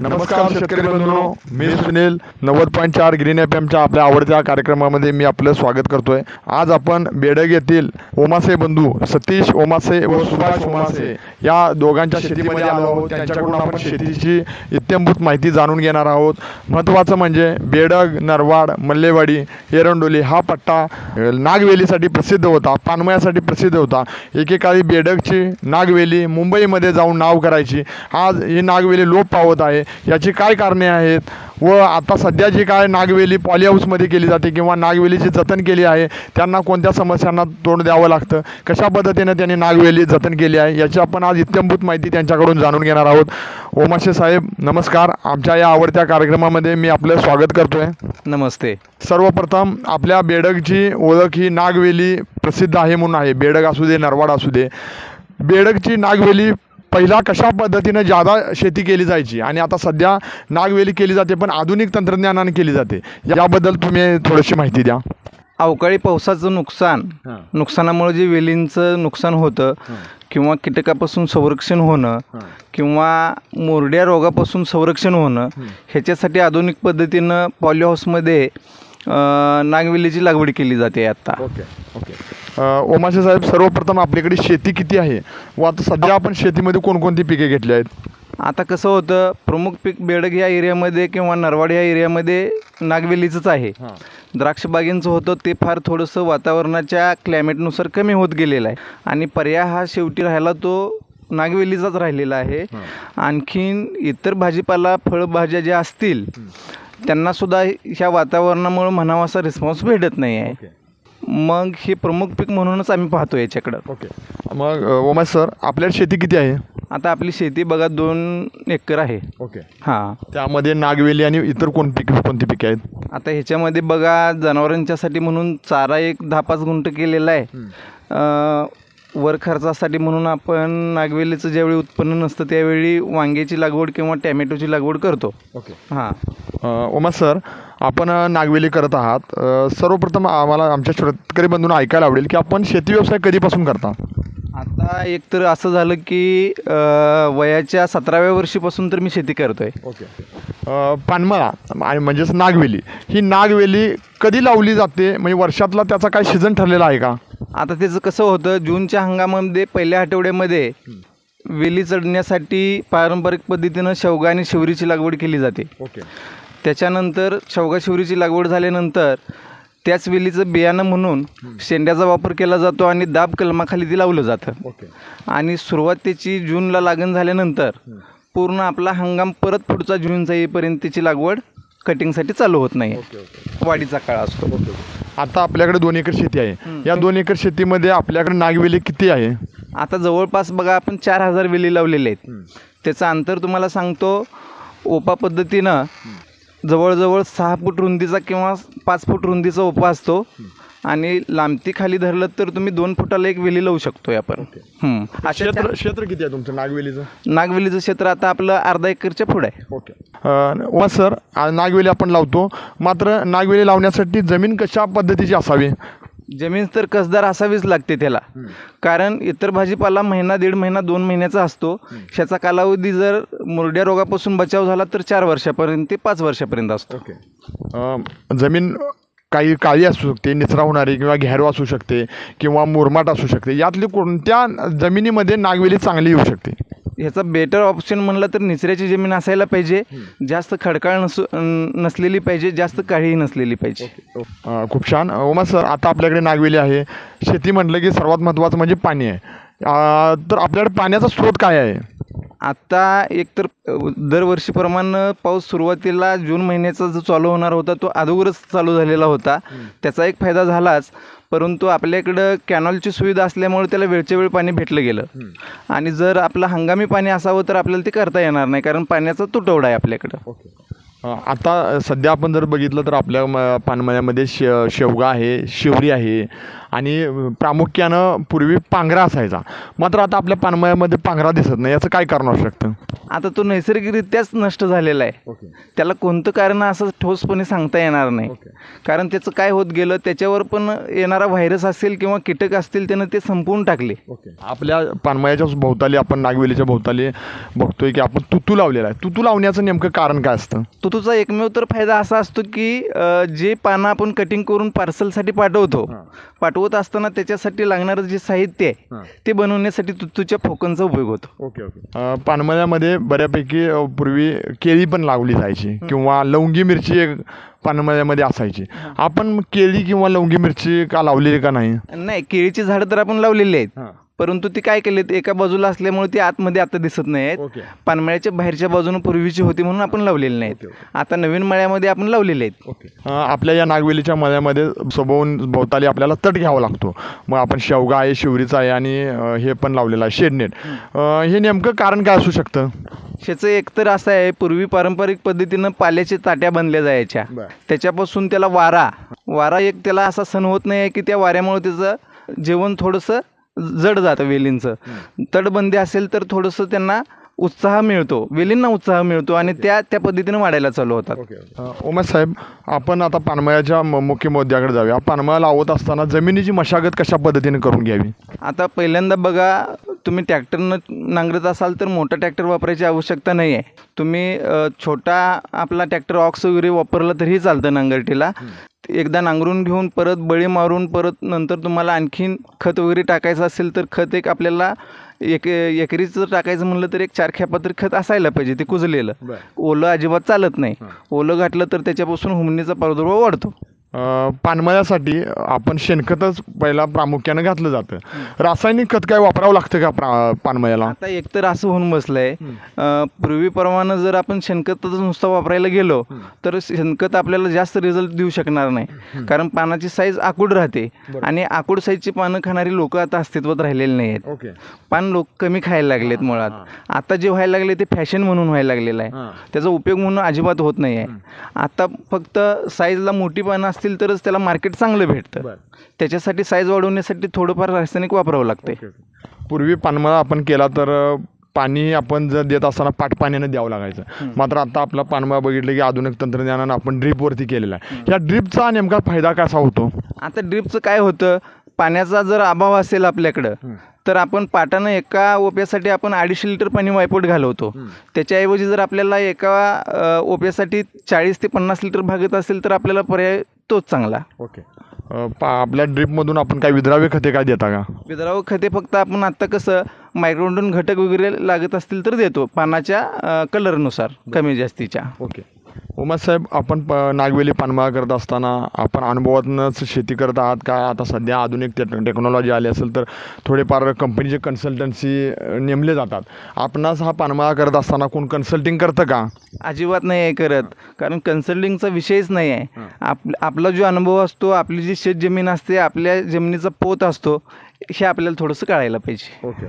नमस्कार शेतकरी बंधूंनो. मी सुनील नव्वद पॉईंट चार ग्रीन एफ एमच्या आपल्या आवडत्या कार्यक्रमामध्ये मी आपलं स्वागत करतोय. आज आपण बेडग येथील ओमासे बंधू सतीश ओमासे व सुभाष ओमासे या दोघांच्या शेतीमध्ये आलो आहोत. त्यांच्याकडून आपण शेतीची इत्यंभूत माहिती जाणून घेणार आहोत. महत्त्वाचं म्हणजे बेडग नरवाड मल्लेवाडी एरंडोली हा पट्टा नागवेलीसाठी प्रसिद्ध होता. पानमयासाठी प्रसिद्ध होता. एकेकाळी बेडगची नागवेली मुंबईमध्ये जाऊन नाव करायची. आज ही नागवेली लोप पावत आहे. याची काय कारणे आहेत? व आता सध्या जी काय नागवेली पॉली हाऊसमध्ये केली जाते किंवा नागवेलीची जतन केली आहे त्यांना कोणत्या समस्यांना तोंड द्यावं लागतं? कशा पद्धतीने त्यांनी नागवेली जतन केली आहे? याची आपण आज इत्यंभूत माहिती त्यांच्याकडून जाणून घेणार आहोत. ओमाशे साहेब नमस्कार. आमच्या या आवडत्या कार्यक्रमामध्ये मी आपलं स्वागत करतोय. नमस्ते. सर्वप्रथम आपल्या बेडगची ओळख ही नागवेली प्रसिद्ध आहे म्हणून आहे. बेडग असू दे नरवाड असू दे. बेडगची नागवेली पहिला कशा पद्धतीनं जादा शेती केली जायची? आणि आता सध्या नागवेली केली जाते पण आधुनिक तंत्रज्ञानाने केली जाते. याबद्दल तुम्ही थोडीशी माहिती द्या. अवकाळी पावसाचं नुकसान नुकसानामुळे जे वेलींचं नुकसान होतं किंवा कीटकापासून संरक्षण होणं किंवा मोरड्या रोगापासून संरक्षण होणं ह्याच्यासाठी आधुनिक पद्धतीनं पॉली हाऊसमध्ये नागवेलीची लागवड केली जाते आता. Okay okay. ओमाशे साहेब सर्वप्रथम आपल्याकडे शेती किती आहे? व आता सध्या आपण शेतीमध्ये कोणकोणती पिके घेतली आहेत? आता कसं होतं प्रमुख पीक बेडग या एरियामध्ये किंवा नरवाड या एरियामध्ये नागवेलीचंच आहे. द्राक्ष बागेंचं होतं ते फार थोडंसं वातावरणाच्या क्लायमेटनुसार कमी होत गेलेलं आहे. आणि पर्याय हा शेवटी राहिला तो नागवेलीचाच राहिलेला आहे. आणखीन इतर भाजीपाला फळभाज्या ज्या असतील त्यांनासुद्धा ह्या वातावरणामुळे म्हणावा असा रिस्पॉन्स भेटत नाही आहे. मग हे प्रमुख पीक म्हणूनच आम्ही पाहतो याच्याकडं. ओके. मग ओमाश सर आपल्याला शेती किती आहे? आता आपली शेती बघा दोन एकर आहे. ओके. हां. त्यामध्ये नागवेली आणि इतर कोण पीक कोणती पिके आहेत? आता ह्याच्यामध्ये बघा जनावरांच्यासाठी म्हणून चारा एक दहा पाच गुंठ केलेला आहे. अं, वर खर्चासाठी म्हणून आपण नागवेलीचं ज्यावेळी उत्पन्न नसतं त्यावेळी वांग्याची लागवड किंवा टॅमॅटोची लागवड करतो. ओके. हां. उमा सर आपण नागवेली करत आहात. सर्वप्रथम आम्हाला आमच्या शेतकरी बंधूंना ऐकायला आवडेल की आपण शेती व्यवसाय कधीपासून करता? आता एक तर असं झालं की अं, वयाच्या सतराव्या वर्षीपासून तर मी शेती करतो आहे ओके पानमळा आणि म्हणजेच नागवेली. ही नागवेली कधी लावली जाते? म्हणजे वर्षातला त्याचा काय सीझन ठरलेला आहे का? आता त्याचं कसं होतं जूनच्या हंगामामध्ये पहिल्या आठवड्यामध्ये वेली चढण्यासाठी पारंपरिक पद्धतीनं शेवगा आणि शिवरीची लागवड केली जाते. ओके. त्याच्यानंतर शेवगा शिवरीची लागवड झाल्यानंतर त्याच वेलीचं बियाणं म्हणून शेंड्याचा वापर केला जातो आणि दाब कलमाखाली ते लावलं जातं. ओके. आणि सुरुवात त्याची जूनला लागण झाल्यानंतर पूर्ण आपला हंगाम परत पुढचा जूनचा येईपर्यंत त्याची लागवड कटिंगसाठी चालू होत नाही. वाढीचा काळ असतो. आता आपल्याकडे दोन एकर शेती आहे. या दोन एकर शेतीमध्ये आपल्याकडे नागवेली किती आहे? आता जवळपास बघा आपण चार हजार वेली लावलेले आहेत. त्याचं अंतर तुम्हाला सांगतो ओपा पद्धतीनं जवळजवळ सहा फूट रुंदीचा किंवा पाच फूट रुंदीचा ओपा असतो. आणि लांबती खाली धरलं तर तुम्ही दोन फुटाला एक वेली लावू शकतोय आपण. अशा क्षेत्र क्षेत्र किती आहे तुमचं? नागवेलीचं? नागवेलीचं क्षेत्र आता आपलं अर्धा एकरच्या पुढे आहे. ओके. वा सर आ- नागवेली आपण लावतो. मात्र नागवेली लावण्यासाठी जमीन कशा पद्धतीची असावी? जमीन तर कसदार असावीच लागते त्याला. कारण इतर भाजीपाला महिना दीड महिना दोन महिन्याचा असतो. ह्याचा कालावधी जर मुरड्या रोगापासून बचाव झाला तर चार वर्षापर्यंत ते पाच वर्षापर्यंत असतो. जमीन काही काळी असू शकते निचरा होणारी किंवा घेरो असू शकते किंवा मुरमाट असू शकते. यातली कोणत्या जमिनीमध्ये नागवेली चांगली येऊ शकते? ह्याचा बेटर ऑप्शन म्हणलं तर निचऱ्याची जमीन असायला पाहिजे. जास्त खडकाळ नसू नसलेली पाहिजे जास्त काळीही नसलेली पाहिजे. अ, खूप छान. उमा सर आता आपल्याकडे नागवेली आहे. शेती म्हटलं की सर्वात महत्त्वाचं म्हणजे पाणी आहे. अ, तर आपल्याकडे पाण्याचा स्रोत काय आहे? आता एकतर अ, दरवर्षीप्रमाणे पाऊस सुरुवातीला जून महिन्याचा जो चालू होणार होता तो अगोदरच चालू झालेला होता. त्याचा एक फायदा झालाच. परंतु आपल्याकडं कॅनॉलची सुविधा असल्यामुळे त्याला वेळच्या वेळ पाणी भेटलं गेलं. आणि जर आपलं हंगामी पाणी असावं तर आपल्याला ते करता येणार नाही कारण पाण्याचा तुटवडा आहे आपल्याकडं. आता सध्या आपण जर बघितलं तर आपल्या म- पानमळ्यामध्ये शे शेवगा आहे शिवरी आहे आणि प्रामुख्यानं पूर्वी पांघरा असायचा. मात्र आता आपल्या पानमळ्यामध्ये पांघरा दिसत नाही. याचं काय कारण असू शकतं? आता तो नैसर्गिकरित्याच नष्ट झालेला आहे. त्याला कोणतं कारण असं ठोसपणे सांगता येणार नाही. कारण त्याचं काय होत गेलं त्याच्यावर पण येणारा व्हायरस असेल किंवा कीटक असतील त्यानं ते संपवून टाकले. आपल्या पानमळ्याच्या भोवताली आपण नागवेलीच्या भोवताली बघतोय की आपण तुतू लावलेला आहे. तुतू लावण्याचं नेमकं कारण काय असतं? तुतूचा एकमेव तर फायदा असा असतो की जे पानं आपण कटिंग करून पार्सलसाठी पाठवतो पाठवत असताना त्याच्यासाठी लागणारं जे साहित्य आहे ते बनवण्यासाठी तुतूच्या फोकनचा उपयोग होतो. Okay okay. पानमळ्यामध्ये बऱ्यापैकी पूर्वी केळी पण लावली जायची किंवा लवंगी मिरची एक पानमळ्यामध्ये असायची. आपण केळी किंवा लवंगी मिरची का लावलेली का नाही? नाही केळीची झाडं तर आपण लावलेली आहेत. परंतु ती काय केलीत एका बाजूला असल्यामुळे ती आतमध्ये आता दिसत नाही. आहेत. पानमळ्याच्या बाहेरच्या बाजूनं पूर्वीची होती म्हणून आपण लावलेली नाहीत. आता नवीन मळ्यामध्ये आपण लावलेले आहेत. आपल्या या नागवेलीच्या मळ्यामध्ये सोबवून भोवताली आपल्याला तट घ्यावा लागतो. मग आपण शेवगा आहे शिवरीचा आहे आणि हे पण लावलेलं आहे शेडनेट. हे नेमकं कारण काय असू शकतं? ह्याचं एकतर असं आहे पूर्वी पारंपरिक पद्धतीनं पाल्याच्या ताट्या बनल्या जायच्या. त्याच्यापासून त्याला वारा. वारा एक त्याला असा सण होत नाही आहे की त्या वाऱ्यामुळे त्याचं जेवण थोडंसं जड जातं वेलींचं. तटबंदी असेल तर थोडंसं त्यांना उत्साह मिळतो. वेलींना उत्साह मिळतो आणि त्या त्या पद्धतीनं वाढायला चालू होतात. उमेश साहेब आपण आता पानमळ्याच्या म- मुख्य मुद्द्याकडे जाऊया. पानमळा लावत असताना जमिनीची मशागत कशा पद्धतीने करून घ्यावी? आता पहिल्यांदा बघा तुम्ही ट्रॅक्टरनं नांगरत असाल तर मोठा ट्रॅक्टर वापरायची आवश्यकता नाही आहे तुम्ही छोटा आपला ट्रॅक्टर ऑक्स वगैरे वापरला तरीही चालतं नांगरटीला. एकदा नांगरून घेऊन परत बळी मारून परत नंतर तुम्हाला आणखीन खत वगैरे टाकायचं असेल तर खत एक आपल्याला एक एकरीचं टाकायचं म्हणलं तर एक चार खेपा तरी खत असायला पाहिजे ते कुजलेलं. ओलं अजिबात चालत नाही. ओलं घातलं तर त्याच्यापासून हुमणीचा प्रादुर्भाव वाढतो. पानमळ्यासाठी आपण शेणखतच पहिला प्रामुख्यानं घातलं जातं. रासायनिक खत काय वापरावं लागतं का प्रा पानमळ्याला? आता एकतर असं होऊन बसलंय. अं, पूर्वीप्रमाणे जर आपण शेणखतच नुसतं वापरायला गेलो तर शेणखत आपल्याला जास्त रिझल्ट देऊ शकणार नाही. कारण पानाची साईज आकूड राहते. आणि आकूड साईजची पानं खाणारी लोक आता अस्तित्वात राहिलेली नाही आहेत पान लोक कमी खायला लागलेत मुळात. आता जे व्हायला लागले ते फॅशन म्हणून व्हायला लागलेलं आहे. त्याचा उपयोग म्हणून अजिबात होत नाही आहे आता फक्त साईजला मोठी पानं असतील तरच त्याला मार्केट चांगलं भेटतं. त्याच्यासाठी साईज वाढवण्यासाठी थोडंफार रासायनिक वापरावं लागतंय. पूर्वी पानमळा आपण केला तर पाणी आपण जर देत असताना पाटपाण्यानं द्यावं लागायचं. मात्र आता आपला पानमळा बघितलं की आधुनिक तंत्रज्ञानानं आपण ड्रीपवरती केलेला आहे. या ड्रीपचा नेमका फायदा कसा होतो? आता ड्रिपचं काय होतं? पाण्याचा जर अभाव असेल आपल्याकडं तर आपण पाटानं एका ओप्यासाठी आपण अडीचशे लिटर पाणी वायपोट घालवतो. त्याच्याऐवजी जर आपल्याला एका ओप्यासाठी चाळीस ते पन्नास लिटर भागत असेल तर आपल्याला पर्याय तोच चांगला. ओके. पा आपल्या ड्रीपमधून आपण काय विद्राव्य खते काय देता का? विद्रावक खते फक्त आपण आत्ता कसं मायक्रोडोन घटक वगैरे लागत असतील तर देतो पानाच्या कलरनुसार कमी जास्तीच्या. ओके. उमेश साहेब आपण प नागवेली पानमळा करत असताना आपण अनुभवातूनच शेती करत आहात का? आता सध्या आधुनिक टे टेक्नॉलॉजी आली असेल तर थोडेफार कंपनीचे कन्सल्टन्सी नेमले जातात. आपणास हा पानमळा करत असताना कोण कन्सल्टिंग करतं का? अजिबात नाही आहे करत. कारण कन्सल्टिंगचा विषयच नाही आहे. आप आपला जो अनुभव असतो आपली जी शेत जमीन असते आपल्या जमिनीचा पोत असतो हे आपल्याला थोडंसं कळायला पाहिजे. ओके.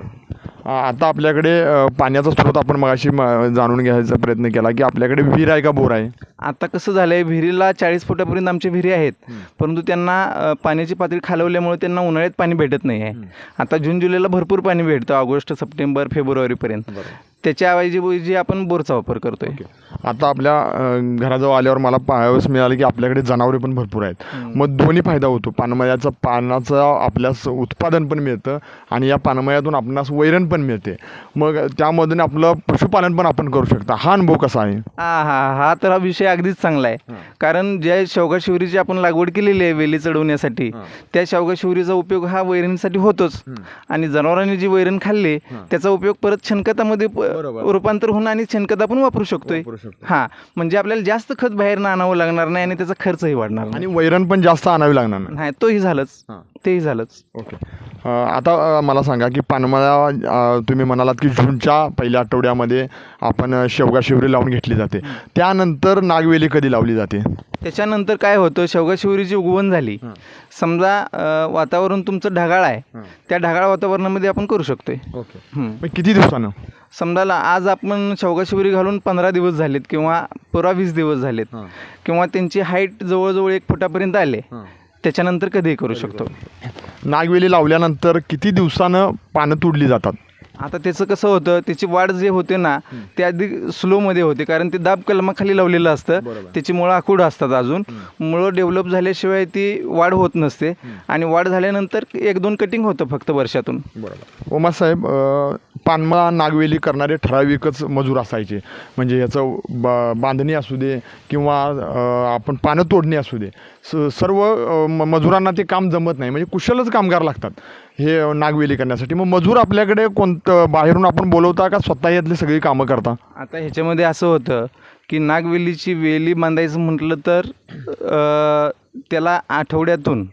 आता आपल्याकडे अ, पाण्याचा स्रोत आपण मगाशी म- जाणून घ्यायचा प्रयत्न केला की आपल्याकडे विहीर आहे का बोर आहे? आता कसं झालं आहे विहिरीला चाळीस फुटापर्यंत आमच्या विहिरी आहेत. परंतु त्यांना अ, पाण्याची पातळी खालवल्यामुळे त्यांना उन्हाळ्यात पाणी भेटत नाही आहे आता जून जुलैला भरपूर पाणी भेटतं ऑगस्ट सप्टेंबर फेब्रुवारीपर्यंत. त्याच्याऐवजी जी आपण बोरचा वापर करतोय. आता आपल्या अ, घराजवळ आल्यावर मला पाहावयास मिळालं की आपल्याकडे जनावरे पण भरपूर आहेत. मग दोन्ही फायदा होतो. पानमळ्याचं पानाचं आपल्यास उत्पादन पण मिळतं आणि या पानमळ्यातून आपणास वैरण पण मिळते. मग त्यामधून आपलं पशुपालन पण आपण करू शकता. हा अनुभव कसा आहे? हा हा हा तर हा विषय अगदीच चांगला आहे. कारण ज्या शेवगा शिवरीची आपण लागवड केलेली आहे वेली चढवण्यासाठी त्या शेवगा शिवरीचा उपयोग हा वैरणीसाठी होतोच. आणि जनावरांनी जी वैरण खाल्ली त्याचा उपयोग परत शेणखतामध्ये प- रूपांतर होऊन आणि शेणखत आपण वापरू शकतोय. हां म्हणजे आपल्याला जास्त खत बाहेर आणावं लागणार नाही आणि त्याचा खर्चही वाढणार नाही. आणि वैरण पण जास्त आणावी लागणार नाही. नाही तोही झालंच. हां. तेही झालंच. ओके. अ, आता अ, मला सांगा की पानमळा अ, तुम्ही म्हणालात की जूनच्या पहिल्या आठवड्यामध्ये आपण अ, शेवगा शिवरी लावून घेतली जाते. त्यानंतर नागवेली कधी लावली जाते? त्याच्यानंतर काय होतं शेवगा शिवरीची उगवण झाली. समजा अ, वातावरण तुमचं ढगाळ आहे. त्या ढगाळ वातावरणामध्ये आपण करू शकतोय. ओके. मग किती दिवसानं? समजा ला- आज आपण शेवगा शिवरी घालून पंधरा दिवस झालेत किंवा पुरा वीस दिवस झालेत. किंवा त्यांची हाईट जवळजवळ एक फुटापर्यंत आले. त्याच्यानंतर कधीही करू शकतो. नागवेली लावल्यानंतर किती दिवसानं पानं तुडली जातात? आता त्याचं कसं होतं त्याची वाढ जे होते ना ते आधी स्लोमध्ये होते कारण ते दाब कलमाखाली लावलेलं असतं. त्याची मुळं आखूड असतात अजून. मुळं डेव्हलप झाल्याशिवाय ती वाढ होत नसते. आणि वाढ झाल्यानंतर एक दोन कटिंग होतं फक्त वर्षातून. बरोबर. उमासाहेब अ, पानमळा नागवेली करणारे ठराविकच मजूर असायचे. म्हणजे याचं बा बांधणी असू दे किंवा आपण पानं तोडणी असू दे. स सर्व मजुरांना ते काम जमत नाही. म्हणजे कुशलच कामगार लागतात. हे नागवेली करण्यासाठी. मग मजूर आपल्याकडे कोणतं बाहेरून आपण बोलवता का स्वतः यातली सगळी कामं करता? आता ह्याच्यामध्ये असं होतं की नागवेलीची वेली बांधायचं म्हटलं तर अं, त्याला आठवड्यातून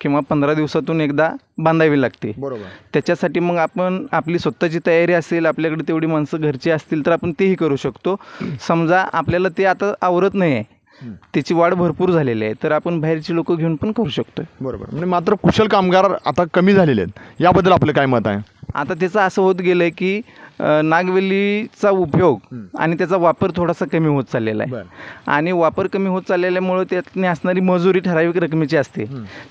किंवा पंधरा दिवसातून एकदा बांधावी लागते. बरोबर. त्याच्यासाठी मग आपण आपली स्वतःची तयारी असेल आपल्याकडे तेवढी माणसं घरची असतील तर आपण तेही करू शकतो. समजा आपल्याला ते आता आवरत नाही आहे त्याची वाढ भरपूर झालेली आहे. तर आपण बाहेरची लोक घेऊन पण करू शकतो बरोबर. म्हणजे मात्र कुशल कामगार आता कमी झालेले आहेत. याबद्दल आपलं काय मत आहे? आता त्याचं असं होत गेलं आहे की नागवेलीचा उपयोग आणि त्याचा वापर थोडासा कमी होत चाललेला आहे. आणि वापर कमी होत चाललेल्यामुळं त्यातनी असणारी मजुरी ठराविक रकमेची असते.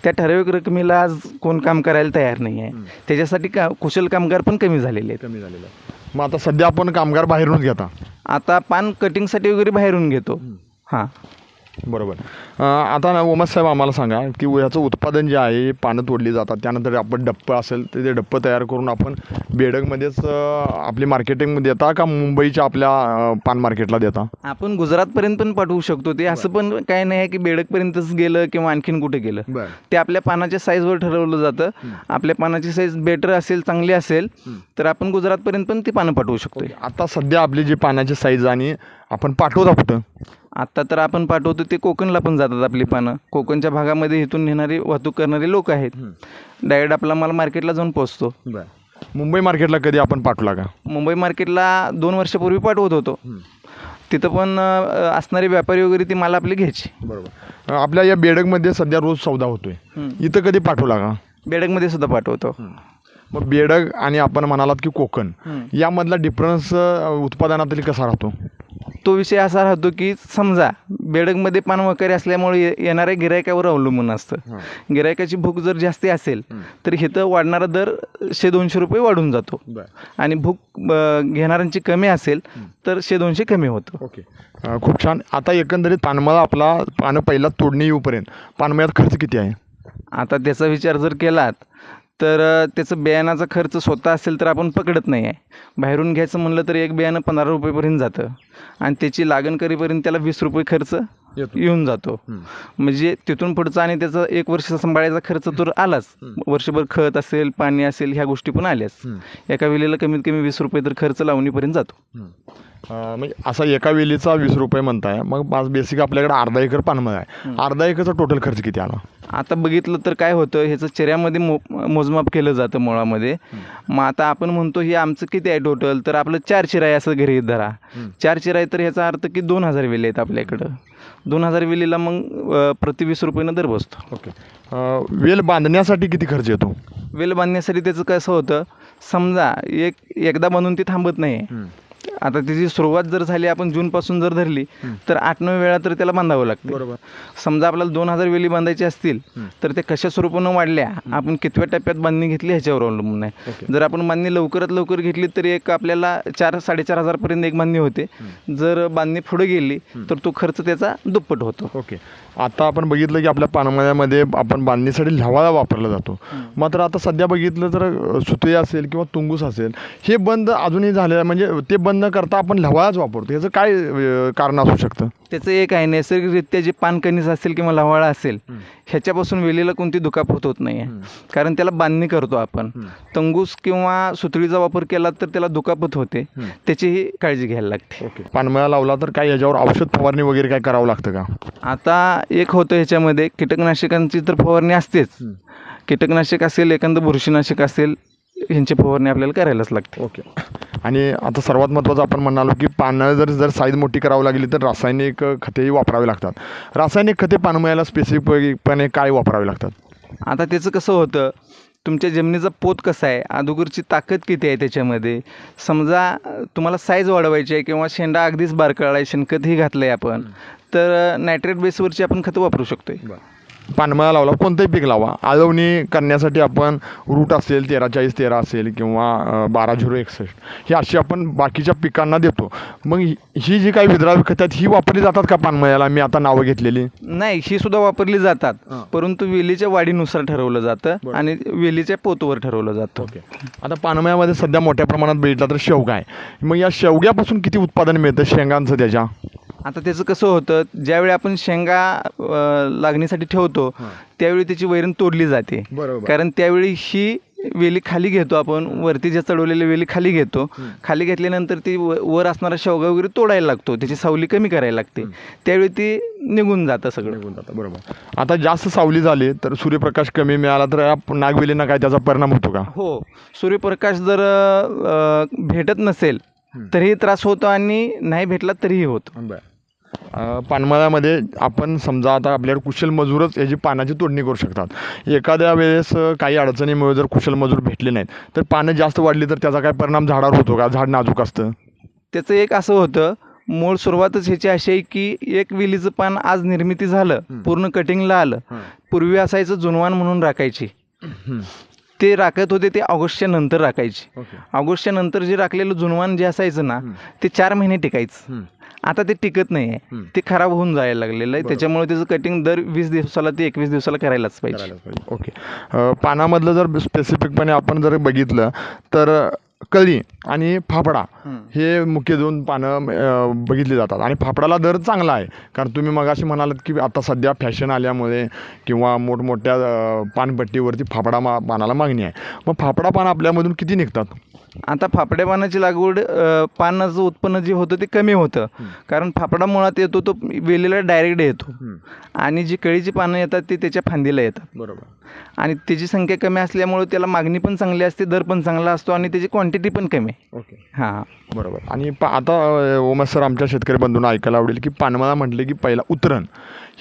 त्या ठराविक रकमेला आज कोण काम करायला तयार नाही आहे. त्याच्यासाठी का कुशल कामगार पण कमी झालेले आहेत. कमी झालेलं मग आता सध्या आपण कामगार बाहेरूनच घेता. आता पान कटिंगसाठी वगैरे बाहेरून घेतो. हां. बरोबर. आता ना उमेश साहेब आम्हाला सांगा की याचं उत्पादन जे आहे पानं तोडली जातात त्यानंतर आपण डप्प असेल तर ते डप्प तयार करून आपण बेडगमध्येच आपली मार्केटिंग देता का मुंबईच्या आपल्या पान मार्केटला देता? आपण गुजरातपर्यंत पण पाठवू शकतो. ते असं पण काय नाही आहे की बेडकपर्यंतच गेलं किंवा आणखीन कुठे गेलं. ते आपल्या पानाच्या साईजवर ठरवलं जातं. आपल्या पानाची साईज बेटर असेल चांगली असेल तर आपण गुजरातपर्यंत पण ती पानं पाठवू शकतोय. आता सध्या आपली जी पानाची साईज आणि आपण पाठवता कुठं? आत्ता तर आपण पाठवतो ते कोकणला पण जातात आपली पानं. कोकणच्या भागामध्ये इथून नेणारी वाहतूक करणारे लोक आहेत. डायरेक्ट आपला माल मार्केटला जाऊन पोचतो मुंबई मार्केटला कधी आपण पाठवला का? मुंबई मार्केटला दोन वर्षापूर्वी पाठवत होतो. तिथं पण असणारे व्यापारी वगैरे ती माल आपली घ्यायची. बरोबर. आपल्या या बेडगमध्ये सध्या रोज सौदा होतोय. इथं कधी पाठवला का? बेडकमध्ये सुद्धा पाठवतो. मग बेडग आणि आपण म्हणालात की कोकण यामधला डिफरन्स उत्पादनातील कसा राहतो? तो विषय असा राहतो की समजा बेडकमध्ये पान वगैरे असल्यामुळे येणाऱ्या गिरायकावर अवलंबून असतं. गिरायकाची भूक जर जास्ती असेल तर इथं वाढणारा दर शे दोनशे रुपये वाढून जातो. आणि भूक घेणाऱ्यांची कमी असेल तर शे दोनशे कमी होतं. ओके. खूप छान. आता एकंदरीत पानमळा आपला पानं पहिला तोडणी येऊपर्यंत पानमळ्यात खर्च किती आहे? आता त्याचा विचार जर केलात तर त्याचं बियाणाचा खर्च स्वतः असेल तर आपण पकडत नाही आहे. बाहेरून घ्यायचं म्हणलं तर एक बियाणं पंधरा रुपयेपर्यंत जातं. आणि त्याची लागण करीपर्यंत त्याला वीस रुपये खर्च. येऊन जातो. म्हणजे तिथून पुढचा आणि त्याचा एक वर्ष सांभाळायचा खर्च तर आलाच. वर्षभर खत असेल पाणी असेल ह्या गोष्टी पण आल्याच. एका वेळेला कमीत कमी वीस रुपये तर खर्च लावणीपर्यंत जातो. म्हणजे असा एका वेलीचा वीस रुपये म्हणताय. मग आज बेसिक आपल्याकडे अर्धा एकर पानमळ आहे. अर्धा एकरचा टोटल खर्च किती आला? आता बघितलं तर काय होतं ह्याचं चेऱ्यामध्ये मो मोजमाप केलं जातं मुळामध्ये. मग आता आपण म्हणतो हे आमचं किती आहे टोटल तर आपलं चार चिराय असं घरी धरा. चार चिराय तर ह्याचा अर्थ की दोन हजार वेली आहेत आपल्याकडं. दोन हजार वेलीला मग प्रति वीस रुपयानं दर बसतो. ओके. वेल बांधण्यासाठी किती खर्च येतो? वेल बांधण्यासाठी त्याचं कसं होतं समजा एक एकदा बांधून ती थांबत नाही आता त्याची सुरुवात जर झाली आपण जूनपासून जर धरली तर आठ नऊ वेळा तर त्याला बांधावं लागतं. बरोबर. समजा आपल्याला दोन हजार वेली बांधायची असतील तर ते कशा स्वरूपानं वाढल्या आपण कितव्या टप्प्यात बांधणी घेतली ह्याच्यावर अवलंबून आहे. जर आपण बांधणी लवकरात लवकर घेतली तर एक आपल्याला चार साडेचार हजारपर्यंत एक बांधणी होते. जर बांधणी पुढे गेली तर तो खर्च त्याचा दुप्पट होतो. ओके. आता आपण बघितलं की आपल्या पानमळ्यामध्ये आपण बांधणीसाठी लवाळा वापरला जातो. मात्र आता सध्या बघितलं तर अ, सुतई असेल किंवा तुंगूस असेल हे बंद अजूनही झालेलं म्हणजे ते बंद न करता आपण लवाळाच वापरतो. ह्याचं काय कारण असू शकतं? त्याचं एक आहे नैसर्गिकरित्या जे पान कणीस असेल किंवा लवाळा असेल ह्याच्यापासून वेलीला कोणती दुखापत होत नाही आहे कारण त्याला बांधणी करतो आपण. तंगूस किंवा सुतळीचा वापर केला तर त्याला दुखापत होते. त्याचीही काळजी घ्यायला लागते. पानमळा लावला तर काय याच्यावर औषध फवारणी वगैरे काय करावं लागतं का? आता एक होतं ह्याच्यामध्ये कीटकनाशकांची तर फवारणी असतेच. कीटकनाशक असेल एखादं बुरशीनाशक असेल ह्यांची फवारणी आपल्याला करायलाच लागते. ओके. आणि आता सर्वात महत्त्वाचं आपण म्हणालो की पानं जर जर साईज मोठी करावी लागली तर रासायनिक खतेही वापरावी लागतात. रासायनिक खते पानमळ्याला स्पेसिफिकपणे काय वापरावी लागतात? आता त्याचं कसं होतं तुमच्या जमिनीचा पोत कसा आहे अगोदरची ताकद किती आहे त्याच्यामध्ये? समजा तुम्हाला साईज वाढवायची आहे किंवा शेंडा अगदीच बारकाळा आहे शेणखतही घातलं आहे आपण तर नायट्रेट बेसवरची आपण खतं वापरू शकतोय. पानमळा लावला कोणतंही पीक लावा. आळवणी करण्यासाठी आपण रूट असेल तेरा चाळीस तेरा असेल किंवा बारा झिरो एकसष्ट ही अशी आपण बाकीच्या पिकांना देतो. मग ही- जी काही विद्राव्य खतं आहेत ही वापरली जातात का पानमळ्याला? मी आता नावं घेतलेली. नाही ही सुद्धा वापरली जातात. परंतु वेलीच्या वाढीनुसार ठरवलं जातं आणि वेलीच्या पोतवर ठरवलं जातं. ओके. आता पानमळ्यामध्ये सध्या मोठ्या प्रमाणात बघितला तर शेवगा आहे. मग या शेवग्यापासून किती उत्पादन मिळतं शेंगांचं त्याच्या? आता त्याचं कसं होतं ज्यावेळी आपण शेंगा लागणीसाठी ठेवतो त्यावेळी त्याची वैरण तोडली जाते. बरोबर. कारण त्यावेळी ही वेली खाली घेतो आपण वरती ज्या चढवलेल्या वेली खाली घेतो खाली घेतल्यानंतर ती व- वर असणारा शेवगा वगैरे तोडायला लागतो त्याची सावली कमी करायला लागते. त्यावेळी ती निघून जातं सगळं. बरोबर. आता जास्त सावली झाली तर सूर्यप्रकाश कमी मिळाला तर या नागवेलींना काय त्याचा परिणाम होतो का? हो. सूर्यप्रकाश जर भेटत नसेल तरीही त्रास होतो आणि नाही भेटला तरीही होतो. अ, पानमळ्यामध्ये आपण समजा आता आपल्याकडे कुशल मजूरच याची पानाची तोडणी करू शकतात. एखाद्या वेळेस काही अडचणीमुळे जर कुशल मजूर भेटले नाहीत तर पानं जास्त वाढली तर त्याचा काय परिणाम झाडावर होतो का? झाड नाजूक असतं. त्याचं एक असं होतं मूळ सुरुवातच ह्याची अशी आहे की एक वेलीचं पान आज निर्मिती झालं पूर्ण कटिंगला आलं. पूर्वी असायचं जुनवान म्हणून राखायची. ते राखत होते ते ऑगस्टच्या नंतर राखायचे. ऑगस्टच्या नंतर जे राखलेलं जुनवान जे असायचं ना ते चार महिने टिकायचं. आता ते टिकत नाही आहे ते खराब होऊन जायला लागलेलं आहे. त्याच्यामुळे त्याचं कटिंग दर वीस दिवसाला ते एकवीस दिवसाला करायलाच पाहिजे. ओके. पानामधलं जर स्पेसिफिकपणे आपण जर बघितलं तर कळी आणि फाफडा हे मुख्य दोन पानं बघितली जातात. आणि फाफडाला दर चांगला आहे. कारण तुम्ही मग असे म्हणालात की आता सध्या फॅशन आल्यामुळे किंवा मोठमोठ्या पानपट्टीवरती फाफडा मा पानाला मागणी आहे. मग फाफडा पान आपल्यामधून किती निघतात? आता फाफड्या पानाची लागवड पानाचं उत्पन्न जे होतं ते कमी होतं. कारण फाफडा मुळात येतो तो वेलीला डायरेक्ट येतो. आणि जी कळीची पानं येतात ते त्याच्या फांदीला येतात. बरोबर. आणि त्याची संख्या कमी असल्यामुळे त्याला मागणी पण चांगली असते दर पण चांगला असतो आणि त्याची क्वांटिटी पण कमी. आहे ओके. हां. बरोबर. आणि पा आता ओमा सर आमच्या शेतकरी बंधूंना ऐकायला आवडेल की पानमळा म्हटले की पहिला उतरण.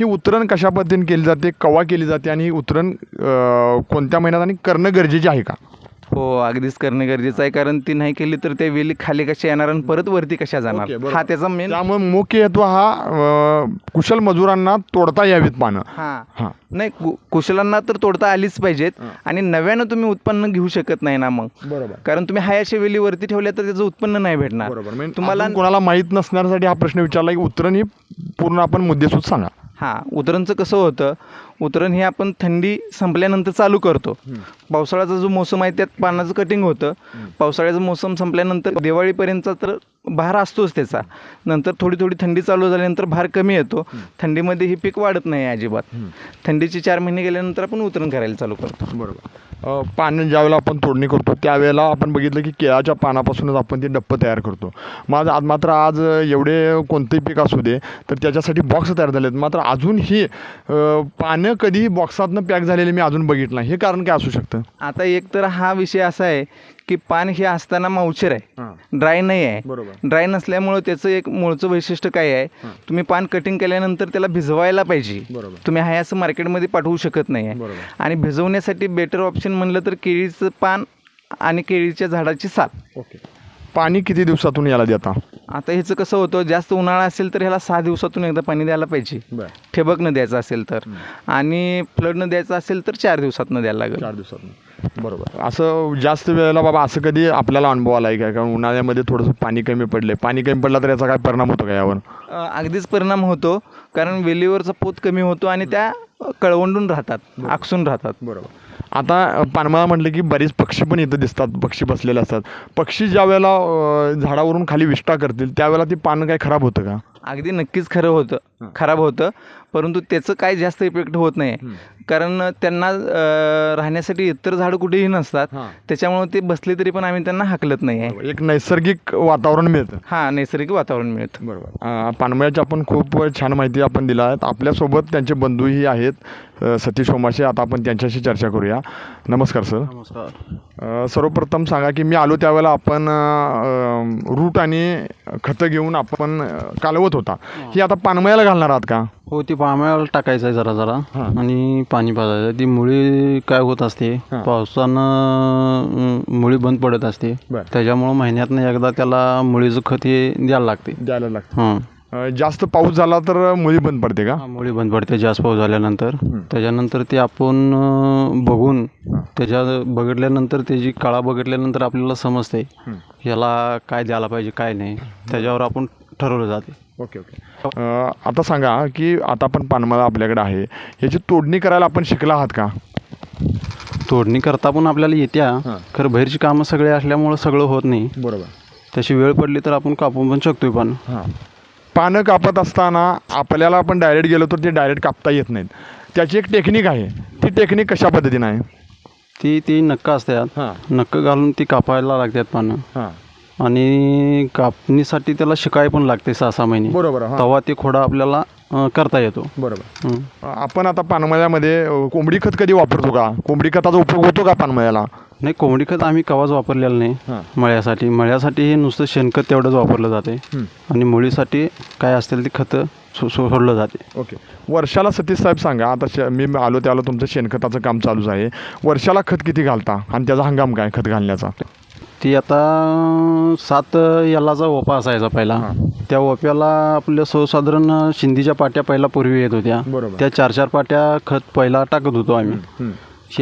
ही उतरण कशा पद्धतीने केली जाते कवा केली जाते आणि उतरण कोणत्या महिन्यात आणि करणं गरजेचे आहे का? हो अगदीच करणे गरजेचं आहे. कारण ती नाही केली तर त्या वेली खाली कशा येणार आणि परत वरती कशा जाणार? बरोबर. हा त्याचा मेन त्यामुळे मुख्य हेतू हा अ, कुशल मजुरांना तोडता यावीत पानं. हां. हां. नाही कु कुशलांना तर तोडता आलीच पाहिजेत आणि नव्यानं तुम्ही उत्पन्न घेऊ शकत नाही ना मग. बरोबर. कारण तुम्ही हायाच्या वेली वरती ठेवल्या तर त्याचं उत्पन्न नाही भेटणार. बरोबर. म्हणजे तुम्हाला तुम्हाला कोणाला माहीत नसण्यासाठी हा प्रश्न विचारला की उतरण ही पूर्ण आपण मुद्देसूद सांगा. हां उतरणचं कसं होतं? उतरण हे आपण थंडी संपल्यानंतर चालू करतो. पावसाळ्याचा जो मोसम आहे त्यात पानाचं कटिंग होतं. पावसाळ्याचा मोसम संपल्यानंतर दिवाळीपर्यंतचा तर भार असतोच त्याचा. नंतर थोडी थोडी थंडी चालू झाल्यानंतर भार कमी येतो. थंडीमध्ये ही पीक वाढत नाही अजिबात. थंडीचे चार महिने गेल्यानंतर आपण उतरण करायला चालू करतो. बरोबर. पानं ज्यावेळेला आपण तोडणी करतो त्यावेळेला आपण बघितलं की केळाच्या पानापासूनच आपण ते डप्प तयार करतो. मग आज मात्र आज एवढे कोणतेही पीक असू दे तर त्याच्यासाठी बॉक्स तयार झालेत. मात्र अजून ही अ, पानं कधीही बॉक्सातनं पॅक झालेले मी अजून बघितलं नाही. हे कारण काय असू शकतं? आता एक तर हा विषय असा आहे की पान हे असताना मावचर आहे. ड्राय नाही आहे. ड्राय नसल्यामुळं त्याचं एक मूळचं वैशिष्ट्य काय आहे? तुम्ही पान कटिंग केल्यानंतर त्याला भिजवायला पाहिजे. तुम्ही हाय असं मार्केटमध्ये पाठवू शकत नाही आहे. आणि भिजवण्यासाठी बेटर ऑप्शन म्हणलं तर केळीचं पान आणि केळीच्या झाडाची साल. ओके. पाणी किती दिवसातून याला देता? आता ह्याचं कसं होतं जास्त उन्हाळा असेल तर ह्याला सहा दिवसातून एकदा पाणी द्यायला पाहिजे. बरं. ठिबक न द्यायचं असेल तर. आणि फ्लड न द्यायचं असेल तर चार दिवसातनं द्यायला लागेल. चार दिवसातून. बरोबर. असं जास्त वेळेला बाबा असं कधी आपल्याला अनुभव आला आहे का? कारण उन्हाळ्यामध्ये थोडंसं पाणी कमी पडले पाणी कमी पडला तर याचा काय परिणाम होतो का यावर? अगदीच परिणाम होतो. कारण वेलीवरचा पोत कमी होतो आणि त्या कळवंडून राहतात आकसून राहतात. बरोबर. आता पानमळा म्हटलं की बरेच पक्षी पण इथं दिसतात पक्षी बसलेले असतात. पक्षी ज्या वेळेला झाडावरून खाली विष्ठा करतील त्यावेळेला ती पानं काय खराब होतं का? अगदी नक्कीच खरं होतं खराब होतं परंतु त्याचं काय जास्त इफेक्ट होत नाही. कारण त्यांना राहण्यासाठी इतर झाडं कुठेही नसतात. त्याच्यामुळे ते बसले तरी पण आम्ही त्यांना हाकलत नाही. आहे एक नैसर्गिक वातावरण मिळतं. हां नैसर्गिक वातावरण मिळतं. बरोबर. पानमळ्याची आपण खूप छान माहिती आपण दिला आहे. आपल्यासोबत त्यांचे बंधूही आहेत सतीश ओमाशे आता आपण त्यांच्याशी चर्चा करूया. नमस्कार सर. अ, सर्वप्रथम सांगा की मी आलो त्यावेळेला आपण रूट आणि खतं घेऊन आपण कालवत होता. ही. आता पानमळ्याला घालणार आहात का? हो ती पाण्याला टाकायचं आहे जरा जरा. आणि पाणी पाजायचं ती मुळी काय होत असते? हां. पावसानं अं, मुळी बंद पडत असते. बरं. त्याच्यामुळं महिन्यातनं एकदा त्याला मुळीचं खत हे द्यायला लागते. द्यायला लागतं. हां. अ, जास्त पाऊस झाला तर मुली बंद पडते का? मुळी बंद पडते जास्त पाऊस झाल्यानंतर. त्याच्यानंतर ते आपण अं, बघून त्याच्या बघितल्यानंतर त्याची काळा बघितल्यानंतर आपल्याला समजते याला काय द्यायला पाहिजे काय नाही. त्याच्यावर आपण ठरवलं जाते. Okay okay. अ, आता सांगा की आता आपण पानमळा आपल्याकडे आहे. ह्याची तोडणी करायला आपण शिकला आहात का? तोडणी करता पण आपल्याला येत्या. खरं बाहेरची कामं सगळे असल्यामुळं सगळं होत नाही. बरोबर. तशी वेळ पडली तर आपण कापून पण शकतोय पण. हां. पानं कापत असताना आपल्याला आपण डायरेक्ट गेलो तर ते डायरेक्ट कापता येत नाहीत. त्याची एक टेक्निक आहे. ती टेक्निक कशा पद्धतीनं आहे? ती ती नक्क असतात. हां. नक्क घालून ती कापायला लागतात पानं. हां. आणि कापणीसाठी त्याला शिकाय पण लागते सहा सहा महिने. बरोबर हां. तेव्हा ते खोडा आपल्याला अं, करता येतो. बरोबर. हं. आपण आता पानमळ्यामध्ये अ, कोंबडी खत कधी वापरतो का? कोंबडी खताचा उपयोग होतो का पानमळ्याला नाही कोंबडी खत आम्ही कवाच वापरलेलं नाही. मळ्यासाठी. मळ्यासाठी हे नुसतं शेणखत तेवढंच वापरलं जाते. आणि मुळीसाठी काय असतील ती खतं सो सो- सोडलं जाते. ओके. वर्षाला सतीश साहेब सांगा आता श मी आलो त्याला तुमचं शेणखताचं काम चालूच आहे. वर्षाला खत किती घालता? आणि त्याचा हंगाम काय खत घालण्याचा? ती आता सात यालाचा ओपा असायचा पहिला. त्या ओप्याला आपल्या सर्वसाधारण शिंदीच्या पाट्या पहिला पूर्वी येत होत्या. बरोबर. त्या चार चार पाट्या खत पहिला टाकत होतो आम्ही. हं.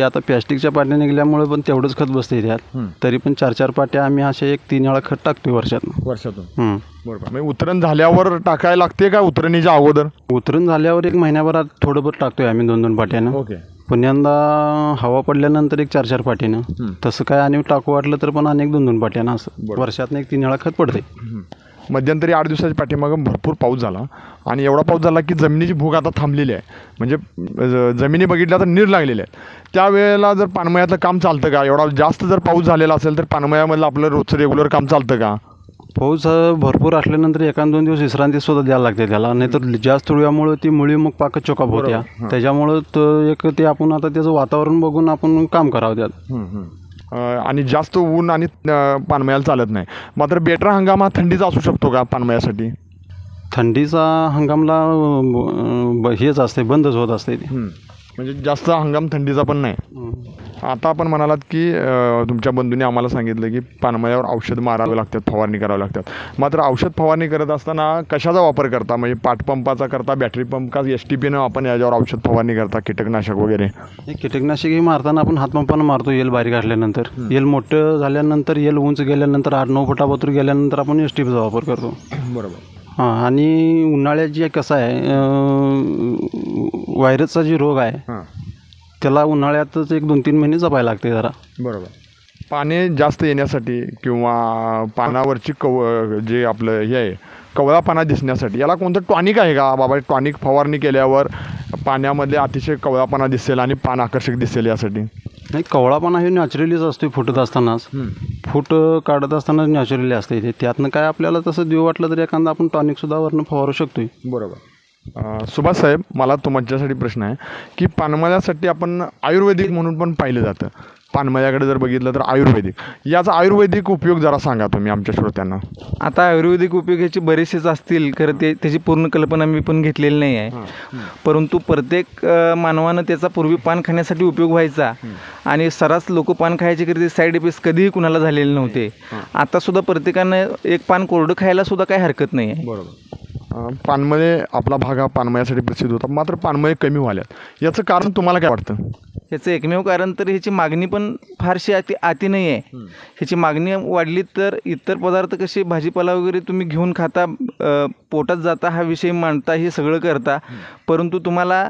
आता प्लॅस्टिकच्या पाट्या निघल्यामुळे पण तेवढंच खत बसते त्यात. हं. तरी पण चार चार पाट्या आम्ही असे एक तीन वेळा खत टाकतोय वर्षात वर्षातून. हं. बरोबर. म्हणजे उतरण झाल्यावर टाकायला लागते का उतरणीच्या अगोदर? उतरून झाल्यावर एक महिन्याभरात थोडंभर टाकतोय आम्ही दोन दोन पाट्यानं. ओके. पुण्यांदा हवा पडल्यानंतर एक चार चार पाट्यानं तसं काय आणि टाकू वाटलं तर पण अनेक दोन दोन पाट्यानं असं. वर्षातनं एक तीन वेळा खत पडते मध्यंतरी आठ दिवसाच्या पाठीमागं भरपूर पाऊस झाला आणि एवढा पाऊस झाला की जमिनीची भूक आता थांबलेली आहे. म्हणजे ज- जमिनी बघितल्या तर नीर लागलेले आहेत. त्यावेळेला जर पानमळ्यातलं काम चालतं का? एवढा जास्त जर पाऊस झालेला असेल तर पानमळ्यामधलं आपलं रोजचं रेग्युलर काम चालतं का? पाऊस अ, भरपूर असल्यानंतर एखाद दोन दिवस विश्रांती सुद्धा द्यायला लागते त्याला. नाहीतर जास्त तुळ्यामुळं ती मुळी मग पाक चोकाप होत्या त्याच्यामुळं तर एक ते आपण आता त्याचं वातावरण बघून आपण काम करावं त्यात. आणि जास्त ऊन आणि अं, पानमळ्याला चालत नाही. मात्र बेटर हंगाम हा थंडीचा असू शकतो का पानमळ्यासाठी थंडीचा हंगामला अ, ब- हेच असते बंदच होत असते ते. म्हणजे जास्त हंगाम थंडीचा पण नाही. आता आपण म्हणालात की अं, तुमच्या बंधूने आम्हाला सांगितलं की पानमळ्यावर औषध मारावे लागतात फवारणी करावी लागतात. मात्र औषध फवारणी करत असताना कशाचा वापर करता? म्हणजे पाटपंपाचा करता बॅटरी पंप का एस टी पीनं आपण याच्यावर औषध फवारणी करता कीटकनाशक वगैरे? हे कीटकनाशक हे मारताना आपण हातपंपानं मारतो येल बारीक असल्यानंतर येल मोठं झाल्यानंतर येल उंच गेल्यानंतर आठ नऊ फुटापत्र गेल्यानंतर आपण एस टी पीचा वापर करतो. बरोबर. हां आणि उन्हाळ्यात जे कसं आहे अं, व्हायरसचा जे रोग आहे हां. त्याला उन्हाळ्यातच एक दोन तीन महिने जपायला लागते जरा. बरोबर. पाणी जास्त येण्यासाठी किंवा पानावरची कव जे आपलं हे आहे कवळा पाना दिसण्यासाठी याला कोणतं टॉनिक आहे का? बाबा टॉनिक फवारणी केल्यावर पाण्यामध्ये अतिशय कवळापणा दिसेल आणि पान आकर्षक दिसेल यासाठी? नाही कवळापणा हे नॅचरलीच असतो फुटत असतानाच. फूट काढत असताना नॅचरली असते ते. त्यातनं काय आपल्याला तसं देऊ वाटलं तर एखादा आपण टॉनिकसुद्धा वरनं फवारू शकतोय. बरोबर. सुभाष साहेब मला तुमच्यासाठी प्रश्न आहे की पानमळ्यासाठी आपण आयुर्वेदिक म्हणून पण पाहिलं जातं. पानमळ्याकडे जर बघितलं तर आयुर्वेदिक. याचा आयुर्वेदिक उपयोग जरा सांगा तुम्ही आमच्या श्रोत्यांना. आता आयुर्वेदिक उपयोग ह्याचे बरेचसेच असतील खरं ते त्याची पूर्ण कल्पना मी पण घेतलेली नाही आहे. परंतु प्रत्येक मानवानं त्याचा पूर्वी पान खाण्यासाठी उपयोग व्हायचा. आणि सरास लोक पान खायचे कधी साईड इफेक्ट्स कधीही कुणाला झालेले नव्हते. आता सुद्धा प्रत्येकानं एक पान कोरडं खायला सुद्धा काही हरकत नाही आहे. बरोबर. पानमळे आपला भाग हा पानमळ्यासाठी प्रसिद्ध होता. मात्र पानमळे कमी व्हाल्यात. याचं कारण तुम्हाला काय वाटतं? ह्याचं एकमेव कारण तर ह्याची मागणी पण फारशी अति अति नाही आहे. ह्याची मागणी वाढली तर इतर पदार्थ कसे भाजीपाला वगैरे तुम्ही घेऊन खाता पोटात जाता हा विषय मांडता हे सगळं करता. परंतु तुम्हाला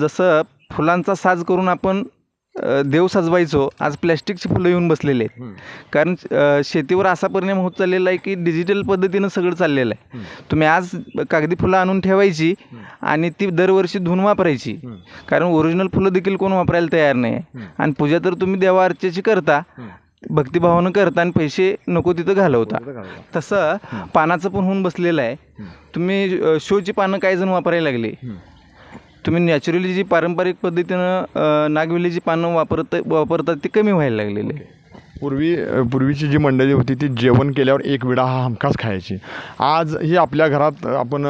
जसं फुलांचा साज करून आपण देव सजवायचो. आज प्लॅस्टिकची फुलं येऊन बसलेले आहेत. कारण शेतीवर असा परिणाम होत चाललेला आहे की डिजिटल पद्धतीनं सगळं चाललेलं आहे. तुम्ही आज कागदी फुलं आणून ठेवायची आणि ती दरवर्षी धुवून वापरायची. कारण ओरिजिनल फुलं देखील कोण वापरायला तयार नाही. आहे आणि पूजा तर तुम्ही देवा अर्चेची करता भक्तिभावानं करता आणि पैसे नको तिथं घालवता. तसं पानाचं पण होऊन बसलेलं आहे. तुम्ही शोची पानं काही जण वापरायला लागले. तुम्ही नॅचरली जी पारंपरिक पद्धतीनं नागवेलीची पानं वापरत वापरतात ती कमी व्हायला लागलेली आहे. पूर्वी पूर्वीची जी मंडळी होती ती जेवण केल्यावर एक विडा हा हमखास खायची. आज ही आपल्या घरात आपण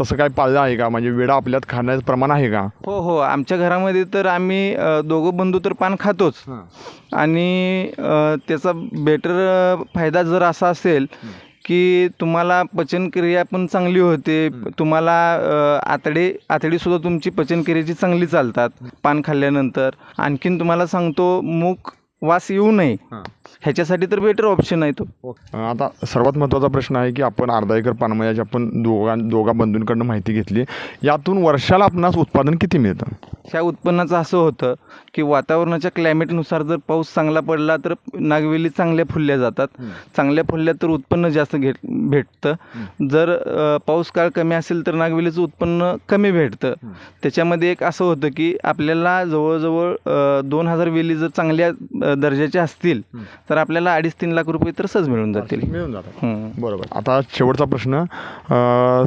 तसं काय पाळलं आहे का? म्हणजे विडा आपल्यात खाण्याचं प्रमाण आहे का? हो हो. आमच्या घरामध्ये तर आम्ही दोघं बंधू तर पान खातोच. आणि त्याचा बेटर फायदा जर असा असेल की तुम्हाला पचनक्रिया पण चांगली होते. तुम्हाला आतडे आतडीसुद्धा तुमची पचनक्रियाची चांगली चालतात पान खाल्ल्यानंतर. आणखीन तुम्हाला सांगतो मूक वास येऊ नये. ह्याच्यासाठी तर बेटर ऑप्शन आहे तो. आता सर्वात महत्त्वाचा प्रश्न आहे की आपण अर्धा एकर पानमयाची आपण दोघां दोघा बंधूंकडनं माहिती घेतली. यातून वर्षाला आपणास उत्पादन किती मिळतं? ह्या उत्पन्नाचं असं होतं की वातावरणाच्या क्लायमेटनुसार जर पाऊस चांगला पडला तर नागवेली चांगल्या फुलल्या जातात. चांगल्या फुलल्या तर उत्पन्न जास्त घेत भेटतं. जर पाऊस काळ कमी असेल तर नागवेलीचं उत्पन्न कमी भेटतं. त्याच्यामध्ये एक असं होतं की आपल्याला जवळजवळ दोन हजार वेली जर चांगल्या दर्जाच्या असतील तर आपल्याला अडीच तीन लाख रुपये तर सहज मिळून जातील. मिळून जातात. बरोबर. आता शेवटचा प्रश्न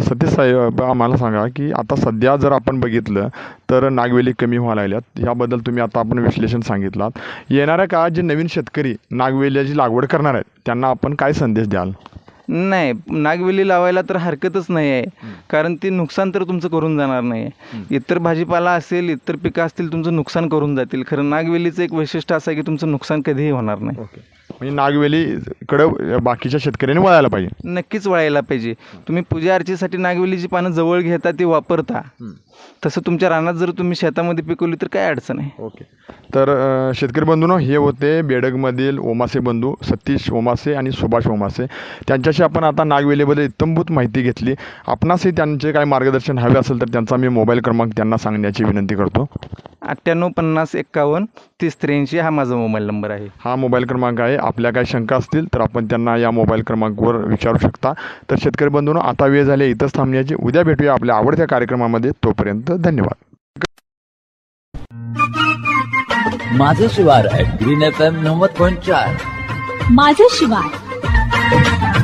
सतीश साहेब आम्हाला सांगा की आता सध्या जर आपण बघितलं तर नागवेली कमी व्हायला लागल्यात. ह्याबद्दल तुम्ही आता आपण विश्लेषण सांगितलात. येणाऱ्या काळात जे नवीन शेतकरी नागवेलीची लागवड करणार आहेत त्यांना आपण काय संदेश द्याल? नाही नागवेली लावायला तर हरकतच नाही आहे. कारण ती नुकसान तर तुमचं करून जाणार नाही आहे. इतर भाजीपाला असेल इतर पिकं असतील तुमचं नुकसान करून जातील. खरं नागवेलीचं एक वैशिष्ट्य असं आहे की तुमचं नुकसान कधीही होणार नाही. म्हणजे नागवेलीकडं बाकीच्या शेतकऱ्यांनी वळायला पाहिजे. नक्कीच वळायला पाहिजे. तुम्ही पूजा अर्चेसाठी नागवेलीची पानं जवळ घेता ती वापरता. तसं तुमच्या रानात जर तुम्ही शेतामध्ये पिकवली तर काय अडचण आहे? ओके. तर शेतकरी बंधूंनो हे होते बेडगमधील ओमासे बंधू सतीश ओमासे आणि सुभाष ओमासे. त्यांच्याशी आपण आता नागवेलीबद्दल इत्तमभूत माहिती घेतली. आपणासही त्यांचे काय मार्गदर्शन हवे असेल तर त्यांचा मी मोबाईल क्रमांक त्यांना सांगण्याची विनंती करतो. अठ्ठ्याण्णव पन्नास एक्कावन्न तीस त्र्याऐंशी हा माझा मोबाईल नंबर आहे. हा मोबाईल क्रमांक आहे. आपल्या काही शंका असतील तर आपण त्यांना या मोबाईल क्रमांकवर विचारू शकता. तर शेतकरी बंधूंनो आता वेळ झाली इथंच थांबण्याची. उद्या भेटूया आपल्या आवडत्या कार्यक्रमामध्ये. तोपर्यंत धन्यवाद. माझं शिवार ग्रीन एफ एम नव्वद पॉईंट चार. माझं शिवार.